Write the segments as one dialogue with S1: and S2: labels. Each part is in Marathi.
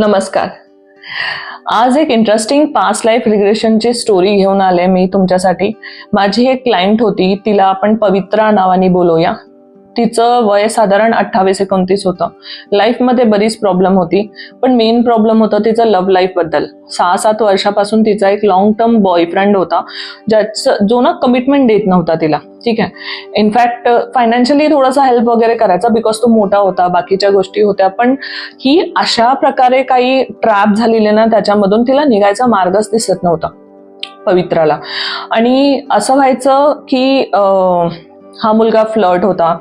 S1: नमस्कार. आज एक इंटरेस्टिंग पास्ट लाईफ रिग्रेशनची स्टोरी घेऊन आले मी तुमच्यासाठी. माझी एक क्लायंट होती तिला आपण पवित्रा नावाने बोलूया. तिचं वय साधारण अठ्ठावीस एकोणतीस होतं. लाईफमध्ये बरीच प्रॉब्लेम होती पण मेन प्रॉब्लेम होतं तिचं लव्ह लाईफबद्दल सहा सात वर्षापासून तिचा एक लॉंग टर्म बॉयफ्रेंड होता ज्याचं जो ना कमिटमेंट देत नव्हता तिला. ठीक आहे? इनफॅक्ट फायनान्शियली थोडासा हेल्प वगैरे करायचा बिकॉज तो मोठा होता बाकीच्या गोष्टी होत्या पण ही अशा प्रकारे काही ट्रॅप झालेली ना त्याच्यामधून तिला निघायचा मार्गच दिसत नव्हता पवित्राला. आणि असं व्हायचं की हा मुलगा फ्लर्ट होता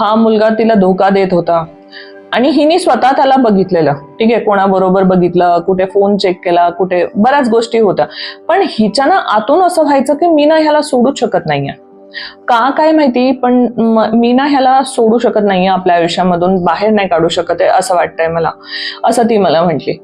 S1: हा मुलगा तिला धोका देत होता. आणि हिने स्वतः त्याला बघितलेलं. ठीक आहे कोणाबरोबर बघितलं कुठे फोन चेक केला कुठे बऱ्याच गोष्टी होत्या. पण हिच्या ना आतून असं व्हायचं की मी ना ह्याला सोडूच शकत नाहीये. का काय माहिती पण मी ना ह्याला सोडू शकत नाहीये आपल्या आयुष्यामधून बाहेर नाही काढू शकत आहे असं वाटतंय मला. असं ती मला म्हटली.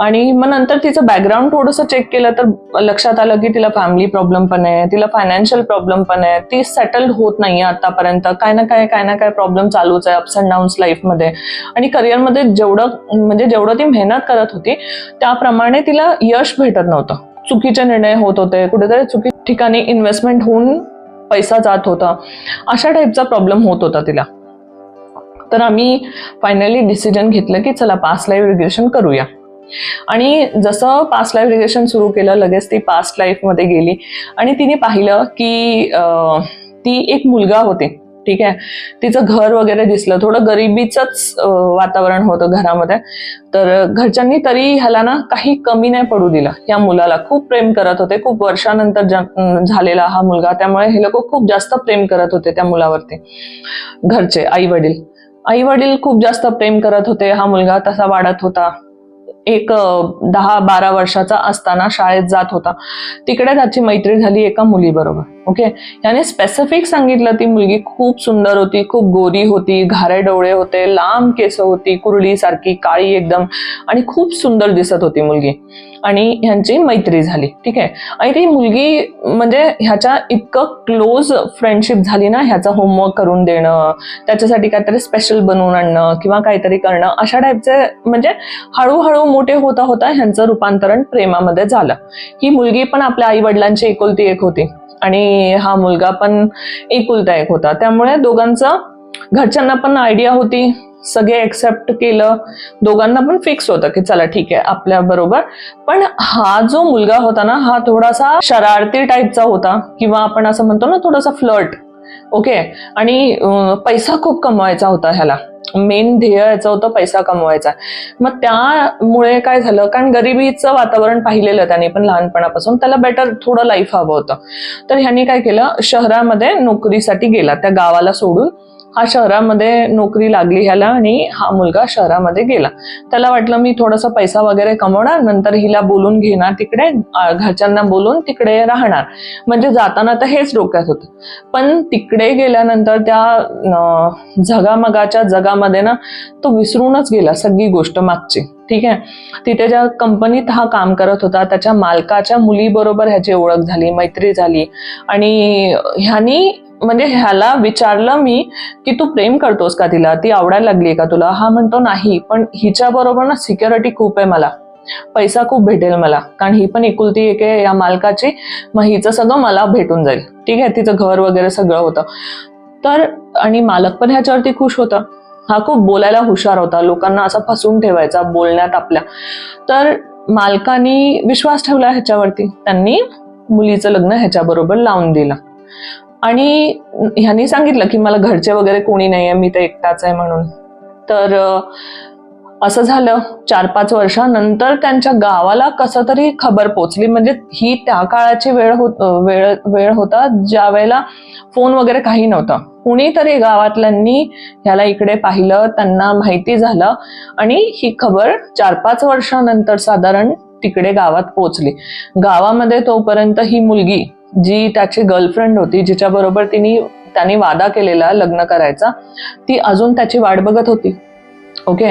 S1: आणि मग नंतर तिचं बॅकग्राऊंड थोडंसं चेक केलं तर लक्षात आलं की तिला फॅमिली प्रॉब्लेम पण आहे तिला फायनान्शियल प्रॉब्लेम पण आहे. ती सेटल्ड होत नाहीये आतापर्यंत. काय ना काय काय ना काय प्रॉब्लेम चालूच आहे अप्स अँड डाऊन्स लाईफमध्ये आणि करिअरमध्ये जेवढं म्हणजे जेवढं ती मेहनत करत होती त्याप्रमाणे तिला यश भेटत नव्हतं. चुकीचे निर्णय होत होते कुठेतरी चुकी ठिकाणी इन्व्हेस्टमेंट होऊन पैसा जात होता. अशा टाईपचा प्रॉब्लेम होत होता तिला. तर आम्ही फायनली डिसिजन घेतलं की चला पास लाईव्ह रिग्रेशन करूया. आणि जसं पास्ट लाईफ रिलेशन सुरू केलं लगेच ती पास्ट लाईफमध्ये गेली. आणि तिने पाहिलं की ती एक मुलगा होती. ठीक आहे? तिचं घर वगैरे दिसलं. थोडं गरिबीचंच वातावरण होतं घरामध्ये. तर घरच्यांनी तरी ह्याला ना काही कमी नाही पडू दिलं. या मुलाला खूप प्रेम करत होते. खूप वर्षानंतर झालेला हा मुलगा. त्यामुळे हे लोक खूप जास्त प्रेम करत होते त्या मुलावरती. घरचे आई वडील आई वडील खूप जास्त प्रेम करत होते. हा मुलगा तसा वाढत होता. एक दहा बारा वर्षाचा असताना शाळेत जात होता. तिकडे त्याची मैत्री झाली एका मुलीबरोबर. ओके याने स्पेसिफिक सांगितलं ती मुलगी. खूप सुंदर होती खूप गोरी होती घारे डोळे होते लांब केस होती कुरडी सारखी काळी एकदम आणि खूप सुंदर दिसत होती मुलगी. आणि ह्यांची मैत्री झाली. ठीक आहे? आणि ती मुलगी म्हणजे ह्याच्या इतकं क्लोज फ्रेंडशिप झाली ना ह्याचा होमवर्क करून देणं त्याच्यासाठी काहीतरी स्पेशल बनवून आणणं किंवा काहीतरी करणं अशा टाईपचे म्हणजे हळूहळू मोठे होता होता ह्यांचं रूपांतरण प्रेमामध्ये झालं. ही मुलगी पण आपल्या आई वडिलांची एकुलती एक होती. आणि हा मुलगा पण एकुलता एक होता. त्यामुळे दोघांचं घरच्यांना पण आयडिया होती. सगळे एक्सेप्ट केलं. दोघांना पण फिक्स होतं की चला ठीक आहे आपल्या बरोबर. पण हा जो मुलगा होता ना हा थोडासा शरारती टाईपचा होता. किंवा आपण असं म्हणतो ना थोडासा फ्लर्ट ओके आणि पैसा खूप कमवायचा होता ह्याला. मेन ध्येय याचं होतं पैसा कमवायचा. मग त्यामुळे काय झालं? कारण गरिबीचं वातावरण पाहिलेलं त्याने पण लहानपणापासून. त्याला बेटर थोडं लाईफ हवं होतं. तर ह्याने काय केलं? शहरामध्ये नोकरीसाठी गेला. त्या गावाला सोडून हा शहरामध्ये नोकरी लागली ह्याला आणि हा मुलगा शहरामध्ये गेला. त्याला वाटलं मी थोडासा पैसा वगैरे कमवणार नंतर हिला बोलून घेणार तिकडे घरच्यांना बोलून तिकडे राहणार. म्हणजे जाताना तर हेच डोक्यात होतं. पण तिकडे गेल्यानंतर त्या झगामगाच्या जगामध्ये ना तो विसरूनच गेला सगळी गोष्ट मागची. ठीक आहे? तिथे ज्या कंपनीत हा काम करत होता त्याच्या मालकाच्या मुलीबरोबर ह्याची ओळख झाली मैत्री झाली आणि ह्यानी म्हणजे ह्याला विचारलं मी की तू प्रेम करतोस का तिला? ती आवडायला लागली का तुला? हा म्हणतो नाही पण हिच्या बरोबर ना सिक्युरिटी खूप आहे मला. पैसा खूप भेटेल मला. कारण ही पण एकुलती एक आहे या मालकाची. मग हिचं सगळं मला भेटून जाईल. ठीक आहे तिचं घर वगैरे सगळं होतं. तर आणि मालक पण ह्याच्यावरती खुश होता. हा खूप बोलायला हुशार होता. लोकांना असा फसवून ठेवायचा बोलण्यात आपल्या. तर मालकानी विश्वास ठेवला ह्याच्यावरती. त्यांनी मुलीचं लग्न ह्याच्याबरोबर लावून दिलं. आणि ह्यांनी सांगितलं की मला घरचे वगैरे कोणी नाही आहे मी तर एकटाच आहे म्हणून. तर असं झालं चार पाच वर्षानंतर त्यांच्या गावाला कसं तरी खबर पोचली. म्हणजे ही त्या काळाची वेळ होत वेळ वेळ होता ज्या वेळेला फोन वगैरे काही नव्हतं. कुणीतरी गावातल्यांनी ह्याला इकडे पाहिलं त्यांना माहिती झालं आणि ही खबर चार पाच वर्षानंतर साधारण तिकडे गावात पोचली. गावामध्ये तोपर्यंत ही मुलगी जी त्याची गर्लफ्रेंड होती जिच्याबरोबर तिने त्यांनी वादा केलेला लग्न करायचा ती अजून त्याची वाट बघत होती. ओके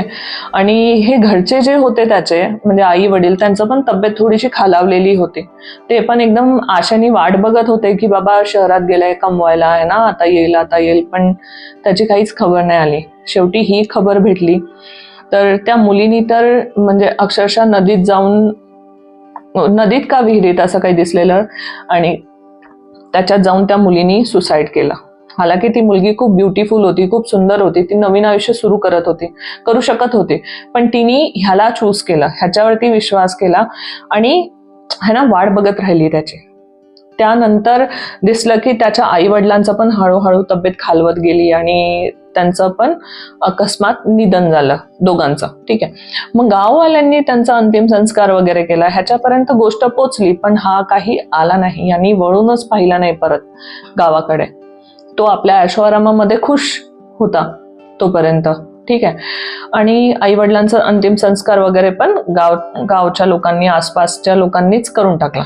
S1: आणि हे घरचे जे होते त्याचे म्हणजे आई वडील त्यांचं पण तब्येत थोडीशी खालावलेली होती. ते पण एकदम आशेने वाट बघत होते की बाबा शहरात गेलाय कमवायला आहे ना? आता येईल आता येईल. पण त्याची काहीच खबर नाही आली. शेवटी ही खबर भेटली. तर त्या मुलीनी तर म्हणजे अक्षरशः नदीत जाऊन नदीत का विहिरीत असं काही दिसलेलं? आणि त्याच्यात जाऊन त्या मुलीनी सुसाईड केला. हालाकी ती मुलगी खूप ब्युटिफुल होती खूप सुंदर होती ती नवीन आयुष्य सुरू करत होती करू शकत होती. पण तिने ह्याला चूज केला ह्याच्यावरती विश्वास केला आणि है ना वाट बघत राहिली त्याची. त्यानंतर दिसलं की त्याच्या आई वडिलांचं पण हळूहळू तब्येत खालवत गेली आणि त्यांचं पण अकस्मात निधन झालं दोघांचं. ठीक आहे. मग गाववाल्यांनी त्यांचा अंतिम संस्कार वगैरे केला. ह्याच्यापर्यंत गोष्ट पोचली पण हा काही आला नाही. यांनी वळूनच पाहिला नाही परत गावाकडे. तो आपल्या ऐश्वरामामध्ये खुश होता तोपर्यंत. ठीक आहे. आणि आई वडिलांचा अंतिम संस्कार वगैरे पण गाव गावच्या लोकांनी आसपासच्या लोकांनीच करून टाकला.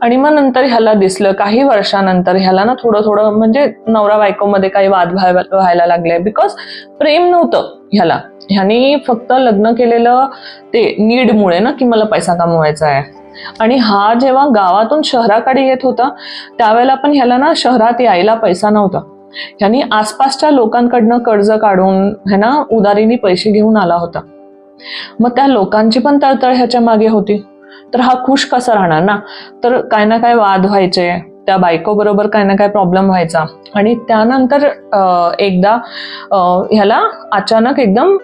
S1: आणि मग नंतर ह्याला दिसलं काही वर्षानंतर ह्याला ना थोडं थोडं म्हणजे नवरा बायकोमध्ये काही वाद व्हायला लागले. बिकॉज प्रेम नव्हतं ह्याला. ह्यानी फक्त लग्न केलेलं ते नीडमुळे ना की मला पैसा कमवायचा आहे. आणि हा जेव्हा गावातून शहराकडे येत होता त्यावेळेला पण ह्याला ना शहरात यायला पैसा नव्हता. ह्यानी आसपासच्या लोकांकडनं कर्ज काढून है ना उदारीने पैसे घेऊन आला होता. मग त्या लोकांची पण तळतळ ह्याच्या मागे होती. तर हा खुश कसा राहणार ना? तर काय ना काय वाद व्हायचे त्या बायको बरोबर काय ना काय प्रॉब्लेम व्हायचा. आणि त्यानंतर एकदा ह्याला अचानक एकदम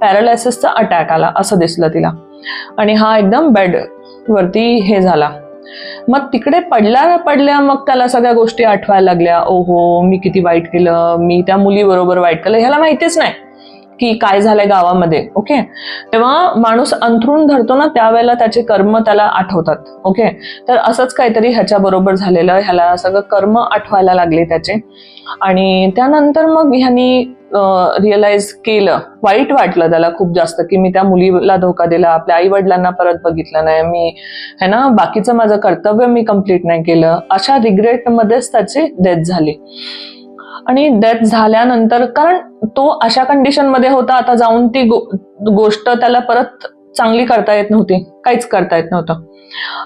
S1: पॅरालायसिसचा अटॅक आला असं दिसलं तिला. आणि हा एकदम बेड वरती हे झाला. मग तिकडे पडल्या पडल्या मग त्याला सगळ्या गोष्टी आठवायला लागल्या. ओहो मी किती वाईट केलं मी त्या मुलीबरोबर वाईट केलं ह्याला माहितीच नाही. की काय झालंय गावामध्ये ओके तेव्हा माणूस अंथरून धरतो ना त्यावेळेला त्याचे कर्म त्याला आठवतात ओके तर असंच काहीतरी ह्याच्या बरोबर झालेलं ह्याला सगळं कर्म आठवायला लागले त्याचे. आणि त्यानंतर मग ह्यांनी रिअलाइज केलं वाईट वाटलं त्याला खूप जास्त की मी त्या मुलीला धोका दिला आपल्या आई वडिलांना परत बघितलं नाही मी है ना बाकीचं माझं कर्तव्य मी कंप्लीट नाही केलं. अशा रिग्रेटमध्येच त्याची डेथ झाली. आणि डेथ झाल्यानंतर कारण तो अशा कंडिशनमध्ये होता आता जाऊन ती गो- गोष्ट त्याला परत चांगली करता येत नव्हती काहीच करता येत नव्हतं.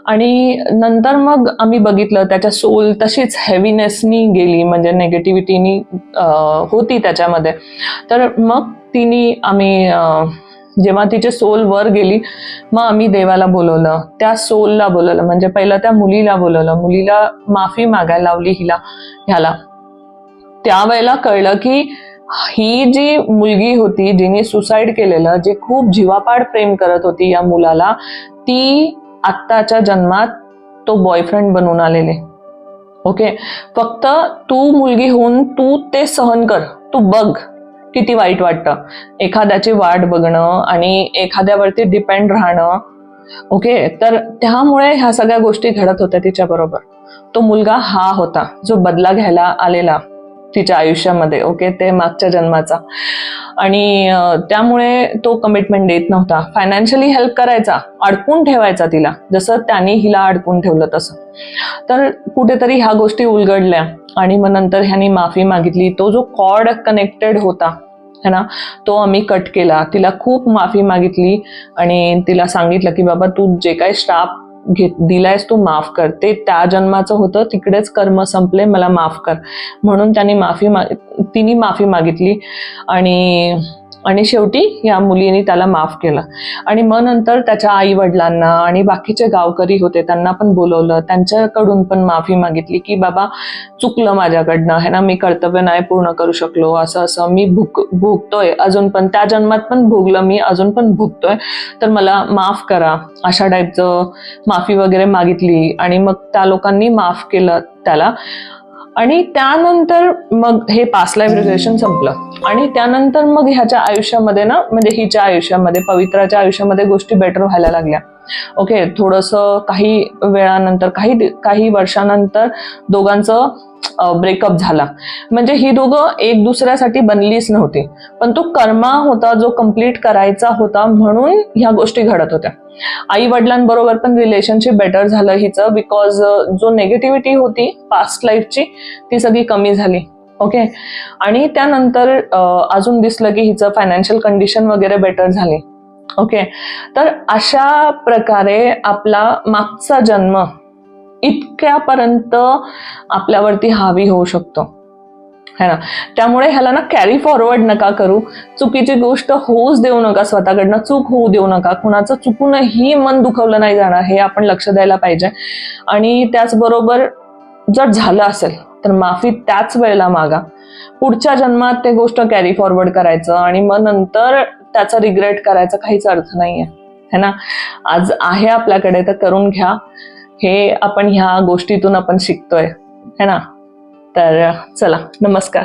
S1: आणि नंतर मग आम्ही बघितलं त्याच्या सोल तशीच हेवीनेसनी गेली म्हणजे नेगेटिव्हिटीनी होती त्याच्यामध्ये. तर मग तिने आम्ही जेव्हा तिचे सोल वर गेली मग आम्ही देवाला बोलवलं. त्या सोलला बोलवलं म्हणजे पहिलं त्या मुलीला बोलवलं. मुलीला माफी मागायला लावली हिला ह्याला. त्यावेळेला कळलं की ही जी मुलगी होती जिने सुसाईड केलेलं जे खूप जीवापाड प्रेम करत होती या मुलाला ती आत्ताच्या जन्मात तो बॉयफ्रेंड बनून आलेले. ओके फक्त तू मुलगी होऊन तू ते सहन कर. तू बघ किती वाईट वाटतं. एखाद्याची वाट बघणं आणि एखाद्यावरती डिपेंड राहणं. ओके तर त्यामुळे ह्या सगळ्या गोष्टी घडत होत्या तिच्या बरोबर तो मुलगा हा होता जो बदला घ्यायला आलेला. तिच्या आयुष्यामध्ये ओके ते मागच्या जन्माचा. आणि त्यामुळे तो कमिटमेंट देत नव्हता. फायनान्शियली हेल्प करायचा अडकून ठेवायचा तिला. जसं त्यांनी हिला अडकून ठेवलं तसं. तर कुठेतरी ह्या गोष्टी उलगडल्या. आणि मग नंतर ह्यानी माफी मागितली. तो जो कॉर्ड कनेक्टेड होता है ना? तो आम्ही कट केला. तिला खूप माफी मागितली. आणि तिला सांगितलं की बाबा तू जे काही स्टाफ घेत दिलायस तू माफ कर. ते त्या जन्माचं होतं तिकडेच कर्म संपले मला माफ कर. म्हणून त्याने माफी मा तिने माफी मागितली. आणि आणि शेवटी या मुलीने त्याला माफ केलं. आणि मग नंतर त्याच्या आई वडिलांना आणि बाकीचे गावकरी होते त्यांना पण बोलवलं. त्यांच्याकडून पण माफी मागितली की बाबा चुकलं माझ्याकडनं. है ना मी कर्तव्य नाही पूर्ण करू शकलो. असं असं. मी भुक भुगतोय अजून पण. त्या जन्मात पण भोगलं मी अजून पण भुगतोय. तर मला माफ करा. अशा टाईपचं माफी वगैरे मागितली आणि मग त्या लोकांनी माफ केलं त्याला. आणि त्यानंतर मग हे पास लाईफ रिलेशन संपलं. आणि त्यानंतर मग ह्याच्या आयुष्यामध्ये ना म्हणजे हिच्या आयुष्यामध्ये पवित्राच्या आयुष्यामध्ये गोष्टी बेटर व्हायला लागल्या. ओके थोडंसं काही वेळानंतर काही काही वर्षानंतर दोघांचं ब्रेकअप झाला. म्हणजे ही दोघं एक दुसऱ्यासाठी बनलीच नव्हती. पण तो कर्मा होता जो कंप्लीट करायचा होता म्हणून ह्या गोष्टी घडत होत्या. आई वडिलांबरोबर पण रिलेशनशिप बेटर झालं हिचं बिकॉज जो नेगेटिव्हिटी होती पास्ट लाईफची ती सगळी कमी झाली. ओके? आणि त्यानंतर अजून दिसलं की हिचं फायनान्शियल कंडिशन वगैरे बेटर झाली. ओके? तर अशा प्रकारे आपला मागचा जन्म इतक्यापर्यंत आपल्यावरती हावी होऊ शकतो. है ना? त्यामुळे ह्याला ना कॅरी फॉरवर्ड नका करू. चुकीची गोष्ट होऊच देऊ नका स्वतःकडनं. चूक होऊ देऊ नका. कुणाचं चुकूनही मन दुखवलं नाही जाणार हे आपण लक्ष द्यायला पाहिजे. आणि त्याचबरोबर जर झालं असेल तर माफी त्याच वेळेला मागा. पुढच्या जन्मात ते गोष्ट कॅरी फॉरवर्ड करायचं आणि मग नंतर त्याचा रिग्रेट करायचा काहीच अर्थ नाहीये. है ना? आज आहे आपल्याकडे तर करून घ्या. हे आपण ह्या गोष्टीतून आपण शिकतोय. है ना? तर चला नमस्कार.